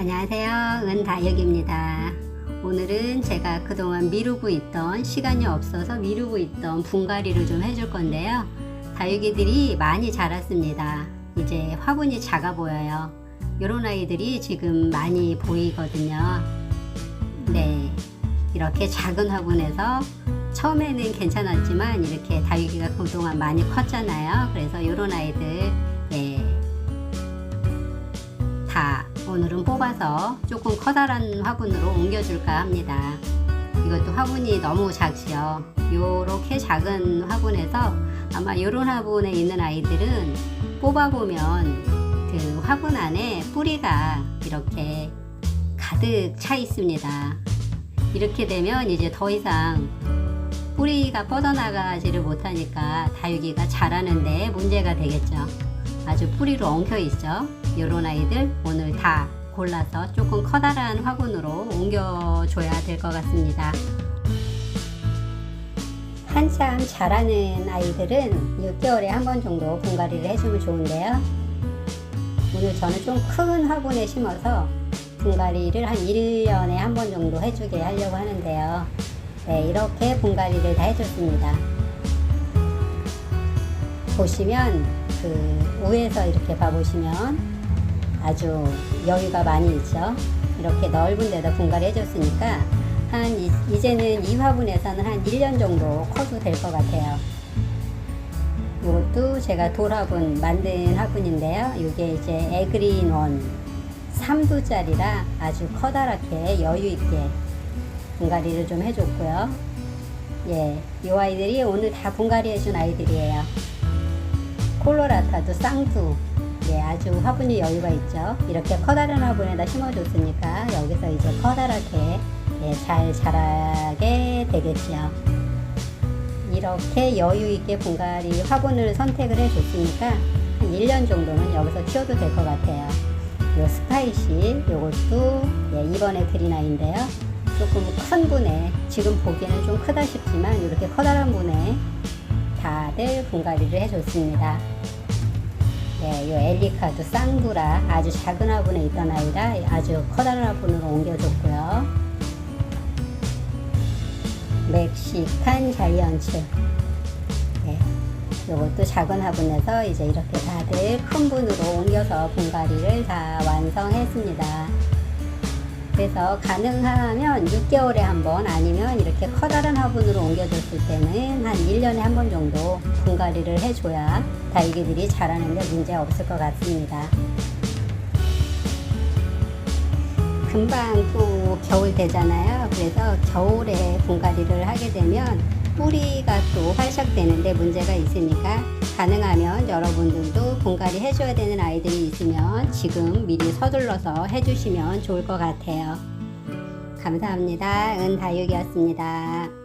안녕하세요. 은다육입니다. 오늘은 제가 그동안 미루고 있던 시간이 없어서 미루고 있던 분갈이를 좀 해줄 건데요. 다육이들이 많이 자랐습니다. 이제 화분이 작아 보여요. 이런 아이들이 지금 많이 보이거든요. 네. 이렇게 작은 화분에서 처음에는 괜찮았지만 이렇게 다육이가 그동안 많이 컸잖아요. 그래서 이런 아이들 예, 다 오늘은 뽑아서 조금 커다란 화분으로 옮겨줄까 합니다. 이것도 화분이 너무 작지요. 요렇게 작은 화분에서 아마 요런 화분에 있는 아이들은 뽑아보면 그 화분 안에 뿌리가 이렇게 가득 차 있습니다. 이렇게 되면 이제 더 이상 뿌리가 뻗어나가지를 못하니까 다육이가 자라는데 문제가 되겠죠. 아주 뿌리로 엉켜 있죠. 요런 아이들 오늘 다 골라서 조금 커다란 화분으로 옮겨줘야 될 것 같습니다. 한참 자라는 아이들은 6개월에 한 번 정도 분갈이를 해주면 좋은데요. 오늘 저는 좀 큰 화분에 심어서 분갈이를 한 1년에 한 번 정도 해주게 하려고 하는데요. 네, 이렇게 분갈이를 다 해줬습니다. 보시면 그 위에서 이렇게 봐보시면 아주 여유가 많이 있죠. 이렇게 넓은 데다 분갈이 해줬으니까 한 이, 이제는 이 화분에서는 한 1년 정도 커도 될 것 같아요. 이것도 제가 돌화분 만든 화분인데요. 이게 이제 에그린 원 3두짜리라 아주 커다랗게 여유 있게 분갈이를 좀 해줬고요. 예, 이 아이들이 오늘 다 분갈이 해준 아이들이에요. 콜로라타도 쌍두. 예, 아주 화분이 여유가 있죠. 이렇게 커다란 화분에다 심어줬으니까 여기서 이제 커다랗게 예, 잘 자라게 되겠죠. 이렇게 여유 있게 분갈이 화분을 선택을 해줬으니까 한 1년 정도는 여기서 키워도 될 것 같아요. 요 스파이시 요것도 예, 이번에 드린 아이인데요. 조금 큰 분에 지금 보기에는 좀 크다 싶지만 이렇게 커다란 분에 다들 분갈이를 해줬습니다. 네, 요 엘리카도 쌍두라 아주 작은 화분에 있던 아이라 아주 커다란 화분으로 옮겨줬고요. 멕시칸 자이언츠. 네, 요것도 작은 화분에서 이제 이렇게 다들 큰 분으로 옮겨서 분갈이를 다 완성했습니다. 그래서 가능하면 6개월에 한 번 아니면 이렇게 커다란 화분으로 옮겨줬을 때는 한 1년에 한 번 정도 분갈이를 해줘야 다육이들이 자라는데 문제 없을 것 같습니다. 금방 또 겨울 되잖아요. 그래서 겨울에 분갈이를 하게 되면 뿌리가 또 활짝 되는데 문제가 있으니까 가능하면 여러분들도 분갈이 해줘야 되는 아이들이 있으면 지금 미리 서둘러서 해주시면 좋을 것 같아요. 감사합니다. 은다육이었습니다.